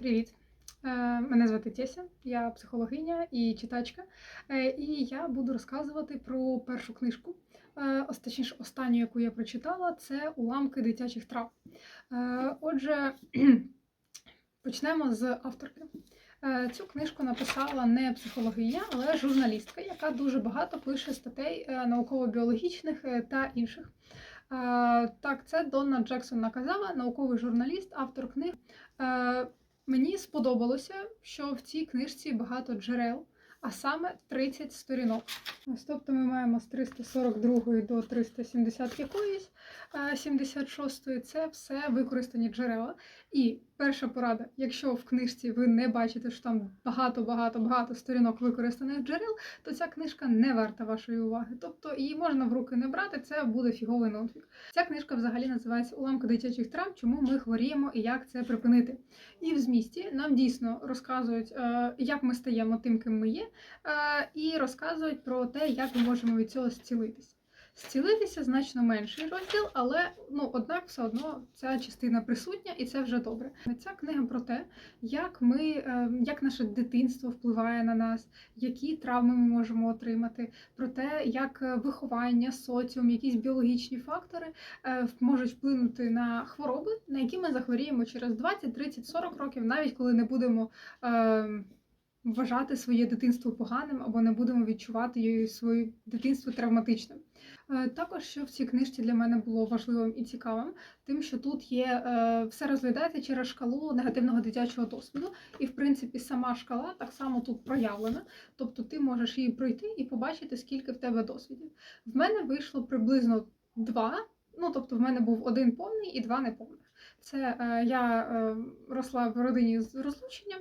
Привіт! Е, Мене звати Теся, я психологиня і читачка. Е, І я буду розказувати про першу книжку. Е, Точніше, останню, яку я прочитала, це уламки дитячих трав. Отже, почнемо з авторки. Цю книжку написала не психологиня, але журналістка, яка дуже багато пише статей науково-біологічних та інших. Так, це Донна Джексон наказала, науковий журналіст, автор книг. Мені сподобалося, що в цій книжці багато джерел, а саме 30 сторінок. Ось, тобто ми маємо з 342 до 370 якоїсь, е, 76 це все використані джерела. І перша порада, якщо в книжці ви не бачите, що там багато-багато-багато сторінок використаних джерел, то ця книжка не варта вашої уваги. Тобто її можна в руки не брати, це буде фіговий нонфік. Ця книжка взагалі називається Уламки дитячих трав, чому ми хворіємо і як це припинити. І в змісті нам дійсно розказують, е, як ми стаємо тим, ким ми є, е, і розказують про те, як ми можемо від цього зцілитися. Зцілитися значно менший розділ, але ну, однак все одно ця частина присутня, і це вже добре. Ця книга про те, як ми, е, як наше дитинство впливає на нас, які травми ми можемо отримати, про те, як е, виховання, соціум, якісь біологічні фактори е, можуть вплинути на хвороби, на які ми захворіємо через 20, 30, 40 років, навіть коли не будемо. Вважати своє дитинство поганим або не будемо відчувати своє дитинство травматичним. Е, Також, що в цій книжці для мене було важливим і цікавим, тим, що тут є е, все розглядається через шкалу негативного дитячого досвіду, і в принципі сама шкала так само тут проявлена. Тобто ти можеш її пройти і побачити, скільки в тебе досвідів. В мене вийшло приблизно два. Ну, тобто, в мене був один повний і два неповних. Це е, я е, росла в родині з розлученням.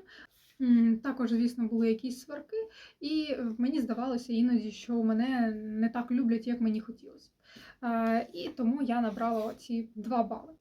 Також, звісно, були якісь сварки, і е, мені здавалося іноді, що мене не так люблять, як мені хотілося. Е, І тому я набрала ці два бали.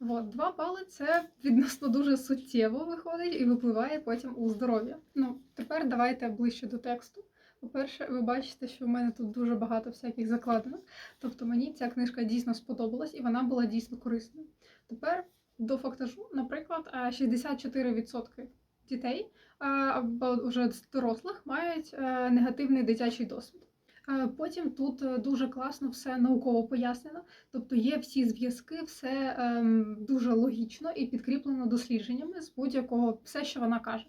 От, два бали це відносно дуже суттєво виходить і випливає потім у здоров'я. Ну, тепер давайте ближче до тексту. По-перше, ви бачите, що в мене тут дуже багато всяких закладено. Тобто мені ця книжка дійсно сподобалась і вона була дійсно корисною. Тепер до фактажу, наприклад, е, 64% дітей а, або вже дорослих мають е, негативний дитячий досвід. Е, Потім тут е, дуже класно все науково пояснено, тобто є всі зв'язки, все ем, дуже логічно і підкріплено дослідженнями з будь-якого все, що вона каже.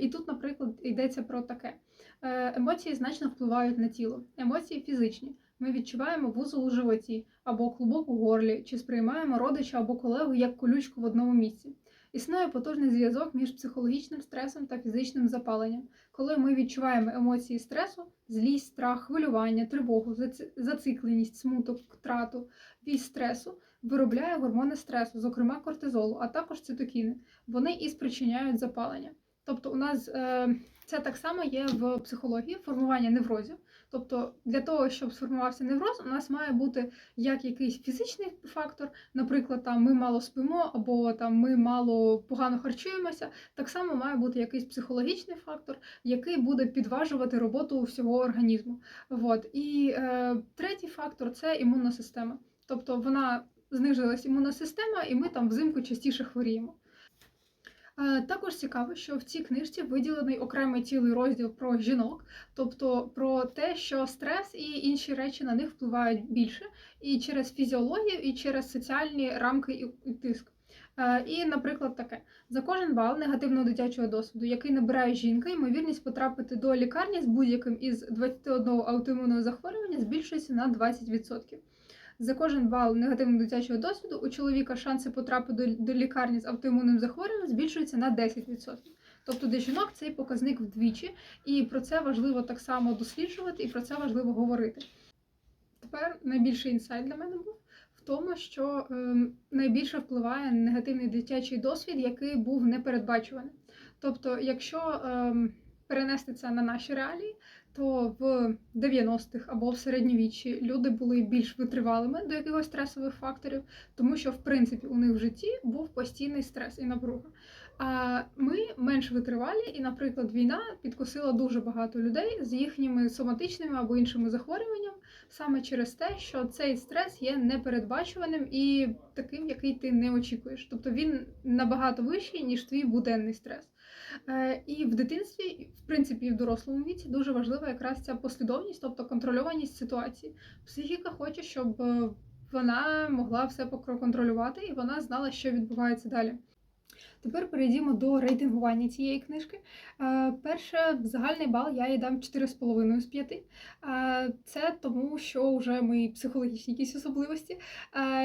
І тут, наприклад, йдеться про таке: емоції значно впливають на тіло, емоції фізичні. Ми відчуваємо вузол у животі або клубок у горлі, чи сприймаємо родича або колегу як колючку в одному місці. Існує потужний зв'язок між психологічним стресом та фізичним запаленням. Коли ми відчуваємо емоції стресу, злість, страх, хвилювання, тривогу, зацикленість, смуток, втрату, вісь стресу, виробляє гормони стресу, зокрема кортизолу, а також цитокіни. Вони і спричиняють запалення. Тобто, у нас е, це так само є в психології формування неврозів. Тобто, для того, щоб сформувався невроз, у нас має бути як якийсь фізичний фактор, наприклад, там ми мало спимо, або там ми мало погано харчуємося. Так само має бути якийсь психологічний фактор, який буде підважувати роботу всього організму. От. І е, третій фактор це імунна система. Тобто вона знизилась імунна система, і ми там взимку частіше хворіємо. Е, Також цікаво, що в цій книжці виділений окремий цілий розділ про жінок, тобто про те, що стрес і інші речі на них впливають більше, і через фізіологію, і через соціальні рамки і- тиск. Е, І, наприклад, таке: за кожен бал негативного дитячого досвіду, який набирає жінка, ймовірність потрапити до лікарні з будь-яким із 21 аутоімунного захворювання збільшується на 20%. За кожен бал негативного дитячого досвіду у чоловіка шанси потрапити до, лікарні з автоімунним захворюванням збільшуються на 10%. Тобто для жінок цей показник вдвічі, і про це важливо так само досліджувати, і про це важливо говорити. Тепер найбільший інсайт для мене був в тому, що ем, найбільше впливає негативний дитячий досвід, який був непередбачуваний. Тобто, якщо ем, перенести це на наші реалії, то в 90-х або в середньовіччі люди були більш витривалими до якихось стресових факторів, тому що в принципі у них в житті був постійний стрес і напруга. А ми менш витривалі, і, наприклад, війна підкосила дуже багато людей з їхніми соматичними або іншими захворюваннями, саме через те, що цей стрес є непередбачуваним і таким, який ти не очікуєш. Тобто він набагато вищий, ніж твій буденний стрес. Е, І в дитинстві, в принципі, і в дорослому віці дуже важлива якраз ця послідовність, тобто контрольованість ситуації. Психіка хоче, щоб е, вона могла все проконтролювати і вона знала, що відбувається далі. Тепер перейдімо до рейтингування цієї книжки. Е, Перше, загальний бал я їй дам 4,5 з 5. Е, Це тому, що вже мої психологічні якісь особливості.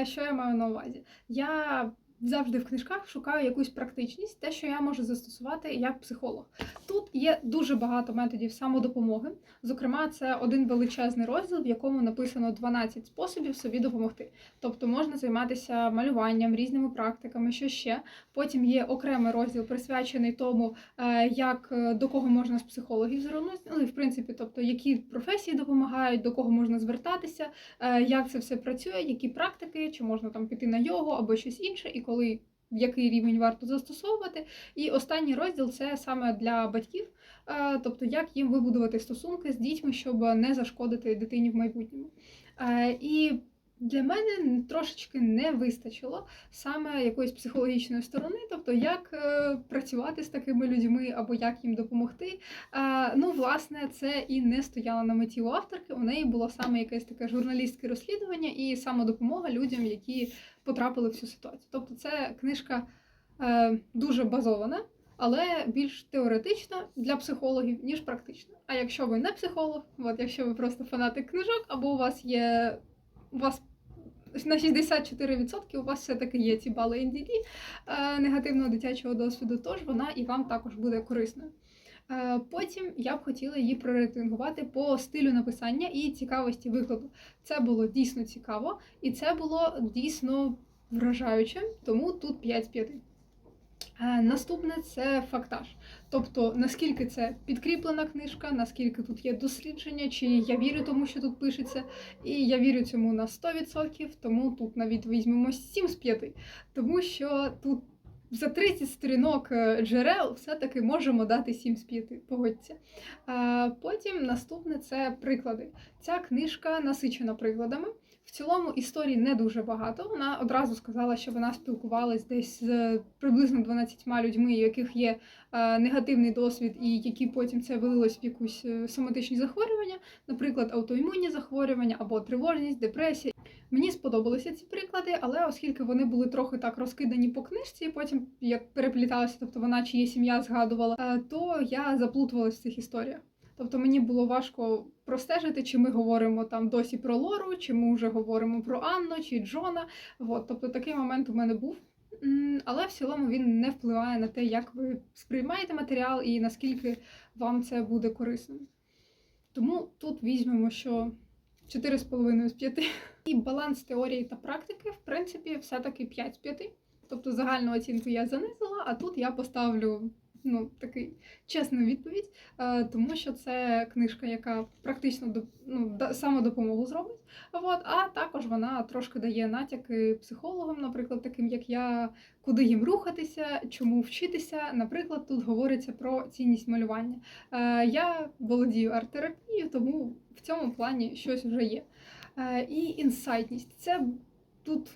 Що я маю на увазі? Я завжди в книжках шукаю якусь практичність, те, що я можу застосувати як психолог. Тут є дуже багато методів самодопомоги. Зокрема, це один величезний розділ, в якому написано 12 способів собі допомогти. Тобто можна займатися малюванням, різними практиками, що ще. Потім є окремий розділ, присвячений тому, е, як е, до кого можна з психологів звернутися, ну і в принципі, тобто які професії допомагають, до кого можна звертатися, е, як це все працює, які практики, чи можна там піти на йогу або щось інше, і коли який рівень варто застосовувати. І останній розділ це саме для батьків, е, тобто як їм вибудувати стосунки з дітьми, щоб не зашкодити дитині в майбутньому. Е, І для мене трошечки не вистачило саме якоїсь психологічної сторони, тобто як е, працювати з такими людьми або як їм допомогти. Е, ну, власне, це і не стояло на меті у авторки. У неї було саме якесь таке журналістське розслідування і самодопомога людям, які потрапили в цю ситуацію. Тобто, це книжка е, дуже базована. Але більш теоретична для психологів, ніж практична. А якщо ви не психолог, от якщо ви просто фанатик книжок, або у вас є у вас на 64% у вас все-таки є ці бали NDD е, негативного дитячого досвіду, тож вона і вам також буде корисною. Е, Потім я б хотіла її прорейтингувати по стилю написання і цікавості викладу. Це було дійсно цікаво, і це було дійсно вражаюче, тому тут 5 з 5. Е, Наступне це фактаж. Тобто, наскільки це підкріплена книжка, наскільки тут є дослідження, чи я вірю тому, що тут пишеться. І я вірю цьому на 100%, тому тут навіть візьмемо 7 з 5. Тому що тут за 30 сторінок е, джерел все-таки можемо дати 7 з 5, погодьте. Е, Потім наступне це приклади. Ця книжка насичена прикладами. В цілому історій не дуже багато. Вона одразу сказала, що вона спілкувалась десь з приблизно 12 людьми, у яких є е, негативний досвід, і які потім це вилилось в якусь е, соматичні захворювання, наприклад, аутоімунні захворювання або тривожність, депресія. Мені сподобалися ці приклади, але оскільки вони були трохи так розкидані по книжці, потім як перепліталися, тобто вона чиє сім'я згадувала, е, то я заплутувалася в цих історіях. Тобто мені було важко простежити, чи ми говоримо там досі про Лору, чи ми вже говоримо про Анну чи Джона. От, тобто такий момент у мене був. Але в цілому він не впливає на те, як ви сприймаєте матеріал і наскільки вам це буде корисним. Тому тут візьмемо, що 4,5 з 5. І баланс теорії та практики, в принципі, все-таки 5 з 5. Тобто загальну оцінку я занизила, а тут я поставлю ну, такий чесну відповідь, е, тому що це книжка, яка практично ну, самодопомогу зробить. От, а також вона трошки дає натяки психологам, наприклад, таким як я, куди їм рухатися, чому вчитися. Наприклад, тут говориться про цінність малювання. Е, Я володію арт-терапією, тому в цьому плані щось вже є. Е, І інсайтність. Це тут,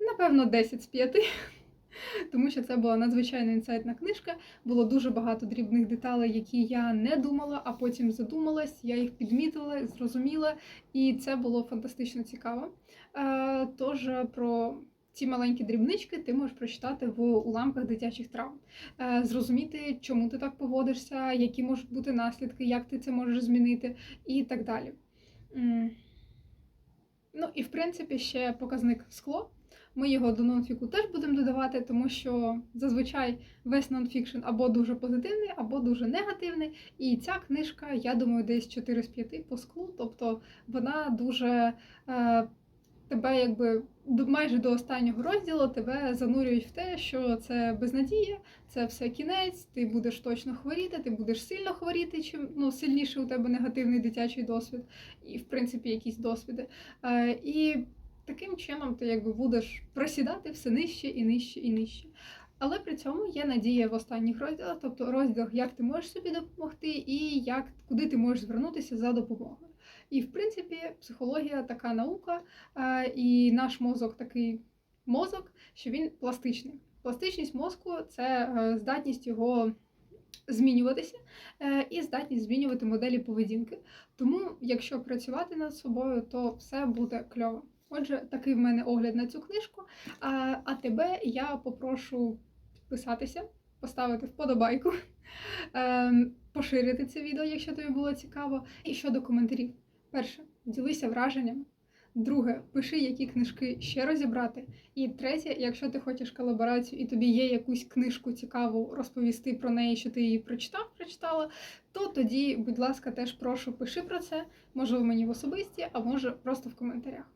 напевно, 10 з 5. Тому що це була надзвичайно інсайтна книжка. Було дуже багато дрібних деталей, які я не думала, а потім задумалась. Я їх підмітила, зрозуміла, і це було фантастично цікаво. Е, Тож про ці маленькі дрібнички ти можеш прочитати в уламках дитячих травм, Е, зрозуміти, чому ти так поводишся, які можуть бути наслідки, як ти це можеш змінити, і так далі. Ну і в принципі ще показник скло. Ми його до нонфіку теж будемо додавати, тому що зазвичай весь нонфікшн або дуже позитивний, або дуже негативний. І ця книжка, я думаю, десь 4 з 5 по склу. Тобто вона дуже е, тебе, якби майже до останнього розділу тебе занурюють в те, що це безнадія, це все кінець, ти будеш точно хворіти, ти будеш сильно хворіти, чим ну, сильніше у тебе негативний дитячий досвід, і в принципі якісь досвіди. Е, і таким чином ти якби будеш просідати все нижче і нижче і нижче. Але при цьому є надія в останніх розділах, тобто розділ, як ти можеш собі допомогти, і як куди ти можеш звернутися за допомогою. І, в принципі, психологія така наука, і наш мозок такий мозок, що він пластичний. Пластичність мозку це е, здатність його змінюватися е, і здатність змінювати моделі поведінки. Тому, якщо працювати над собою, то все буде кльово. Отже, такий в мене огляд на цю книжку. А, а тебе я попрошу підписатися, поставити вподобайку, ем, поширити це відео, якщо тобі було цікаво. І щодо коментарів. Перше, ділися враженнями. Друге, пиши, які книжки ще розібрати. І третє, якщо ти хочеш колаборацію і тобі є якусь книжку цікаву розповісти про неї, що ти її прочитав, прочитала, то тоді, будь ласка, теж прошу пиши про це, може мені в особисті, а може просто в коментарях.